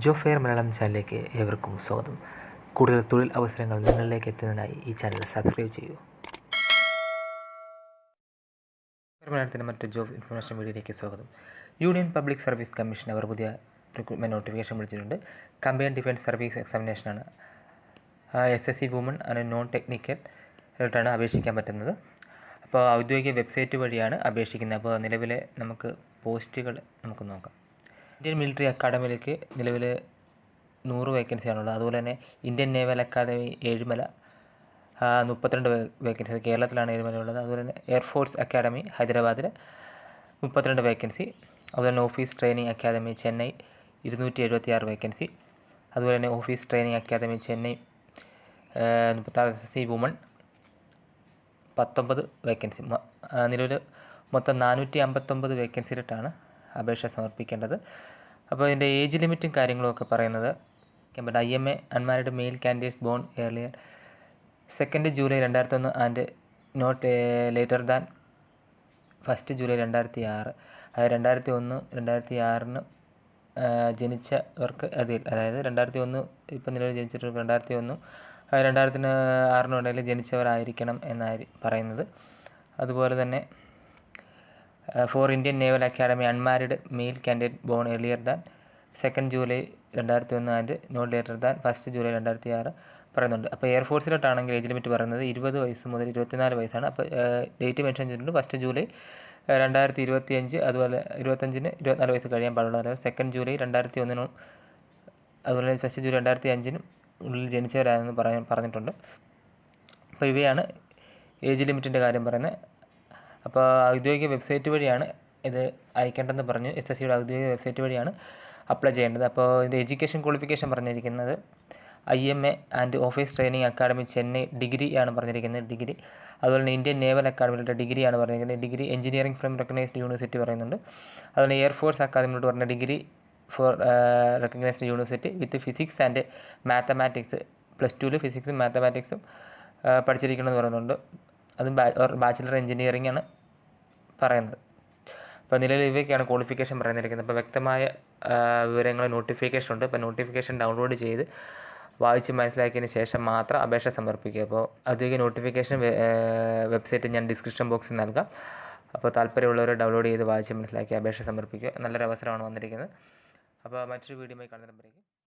ജോ fair Malayalam ചാനലിലേക്ക് ഏവർക്കും സ്വാഗതം. കൂടുതൽ തൊഴിൽ അവസരങ്ങൾ നിങ്ങളിലേക്ക് എത്തുന്നതിനായി ഈ ചാനൽ സബ്സ്ക്രൈബ് ചെയ്യൂ. മലയാളത്തിന്റെ മറ്റൊരു ജോബ് ഇൻഫർമേഷൻ വീഡിയോയിലേക്ക് സ്വാഗതം. യൂണിയൻ പബ്ലിക് സർവീസ് കമ്മീഷൻ അവർ പുതിയ റിക്രൂട്ട്മെന്റ് നോട്ടിഫിക്കേഷൻ വിളിച്ചിട്ടുണ്ട്. Combine defence service എക്സാമിനേഷനാണ് S S C woman and non technical ആയിട്ടാണ് അപേക്ഷിക്കാൻ പറ്റുന്നത്. അപ്പോൾ ഔദ്യോഗിക വെബ്സൈറ്റ് വഴിയാണ് അപേക്ഷിക്കുന്നത്. അപ്പോൾ നിലവിലെ നമുക്ക് പോസ്റ്റുകൾ നമുക്ക് നോക്കാം. ഇന്ത്യൻ മിലിറ്ററി അക്കാഡമിയിലേക്ക് നിലവിൽ നൂറ് വേക്കൻസിയാണുള്ളത്. അതുപോലെ തന്നെ ഇന്ത്യൻ നേവൽ അക്കാദമി ഏഴുമല മുപ്പത്തിരണ്ട് വേക്കൻസി കേരളത്തിലാണ് ഏഴുമല ഉള്ളത്. അതുപോലെ തന്നെ എയർഫോഴ്സ് അക്കാദമി ഹൈദരാബാദിൽ മുപ്പത്തിരണ്ട് വേക്കൻസി. അതുപോലെ തന്നെ ഓഫീസ് ട്രെയിനിങ് അക്കാദമി ചെന്നൈ ഇരുന്നൂറ്റി എഴുപത്തി ആറ് വേക്കൻസി. അതുപോലെ തന്നെ ഓഫീസ് ട്രെയിനിങ് അക്കാദമി ചെന്നൈ മുപ്പത്താറ് എസ് എസ് സി വുമൺ പത്തൊമ്പത് വേക്കൻസി. നിലവിൽ മൊത്തം നാനൂറ്റി അമ്പത്തൊമ്പത് വേക്കൻസിയിലിട്ടാണ് അപേക്ഷ സമർപ്പിക്കേണ്ടത്. അപ്പോൾ ഇതിന്റെ ഏജ് ലിമിറ്റും കാര്യങ്ങളും ഒക്കെ പറയുന്നത്. I M A unmarried male candidates born earlier second July രണ്ടായിരത്തി ഒന്ന് and not later than first July രണ്ടായിരത്തി ആറ് അതായത് രണ്ടായിരത്തി ഒന്ന് രണ്ടായിരത്തി ആറിന് ജനിച്ചവർക്ക് അതിൽ അതായത് രണ്ടായിരത്തി ഒന്ന് ഇപ്പം നിലവിൽ ജനിച്ചിട്ട് രണ്ടായിരത്തി ഒന്നും രണ്ടായിരത്തിന് ആറിനും ഇടയിൽ ജനിച്ചവരായിരിക്കണം എന്നായി പറയുന്നത്. അതുപോലെ തന്നെ for Indian naval academy unmarried male candidate born earlier than second July രണ്ടായിരത്തി ഒന്ന് and no later than first July രണ്ടായിരത്തി ആറ് പറയുന്നുണ്ട് അപ്പോൾ എയർഫോഴ്സിലോട്ടാണെങ്കിൽ ഏജ് ലിമിറ്റ് പറയുന്നത് ഇരുപത് വയസ്സ് മുതൽ ഇരുപത്തിനാല് വയസ്സാണ്. അപ്പോൾ ഡേറ്റ് മെൻഷൻ ചെയ്തിട്ടുണ്ട് ഫസ്റ്റ് ജൂലൈ രണ്ടായിരത്തി ഇരുപത്തി അഞ്ച് അതുപോലെ ഇരുപത്തഞ്ചിന് ഇരുപത്തിനാല് വയസ്സ് കഴിയാൻ പാടുള്ളൂ അതായത് സെക്കൻഡ് ജൂലൈ രണ്ടായിരത്തി ഒന്നിനും അതുപോലെ ഫസ്റ്റ് ജൂലൈ രണ്ടായിരത്തി അഞ്ചിനും ഉള്ളിൽ ജനിച്ചവരാണെന്ന് പറയാൻ പറഞ്ഞിട്ടുണ്ട്. അപ്പോൾ ഇവയാണ് ഏജ് ലിമിറ്റിന്റെ കാര്യം പറയുന്നത്. അപ്പോൾ ഔദ്യോഗിക വെബ്സൈറ്റ് വഴിയാണ് ഇത് അയക്കേണ്ടതെന്ന് പറഞ്ഞു. എസ് എസ് സിയുടെ ഔദ്യോഗിക വെബ്സൈറ്റ് വഴിയാണ് അപ്ലൈ ചെയ്യേണ്ടത്. അപ്പോൾ ഇത് എഡ്യൂക്കേഷൻ ക്വാളിഫിക്കേഷൻ പറഞ്ഞിരിക്കുന്നത് I M A and office training academy Chennai degree ആണ് പറഞ്ഞിരിക്കുന്നത് ഡിഗ്രി. അതുപോലെ തന്നെ ഇന്ത്യൻ നേവൽ അക്കാഡമിയിലെ ഡിഗ്രിയാണ് പറഞ്ഞിരിക്കുന്നത്. Degree engineering from recognised university പറയുന്നുണ്ട്. അതുപോലെ എയർഫോഴ്സ് അക്കാദമിയോട് പറഞ്ഞ degree for recognised university with physics and mathematics plus ടുവിൽ ഫിസിക്സും മാത്തമാറ്റിക്സും പഠിച്ചിരിക്കണമെന്ന് പറയുന്നുണ്ട്. അതും ബാച്ചിലർ എഞ്ചിനീയറിംഗ് ആണ്. പറയുന്നത്. അപ്പോൾ നിലവിൽ ഇവയൊക്കെയാണ് ക്വാളിഫിക്കേഷൻ പറയുന്നിരിക്കുന്നത്. അപ്പോൾ വ്യക്തമായ വിവരങ്ങൾ നോട്ടിഫിക്കേഷൻ ഉണ്ട്. അപ്പോൾ നോട്ടിഫിക്കേഷൻ ഡൗൺലോഡ് ചെയ്ത് വായിച്ച് മനസ്സിലാക്കിയതിന് ശേഷം മാത്രം അപേക്ഷ സമർപ്പിക്കുക. അപ്പോൾ ഔദ്യോഗിക നോട്ടിഫിക്കേഷൻ വെബ്സൈറ്റ് ഞാൻ ഡിസ്ക്രിപ്ഷൻ ബോക്സിൽ നൽകാം. അപ്പോൾ താല്പര്യമുള്ളവർ ഡൗൺലോഡ് ചെയ്ത് വായിച്ച് മനസ്സിലാക്കി അപേക്ഷ സമർപ്പിക്കുക. നല്ലൊരു അവസരമാണ് വന്നിരിക്കുന്നത്. അപ്പോൾ മറ്റൊരു വീഡിയോയുമായി കാണുന്നതിന്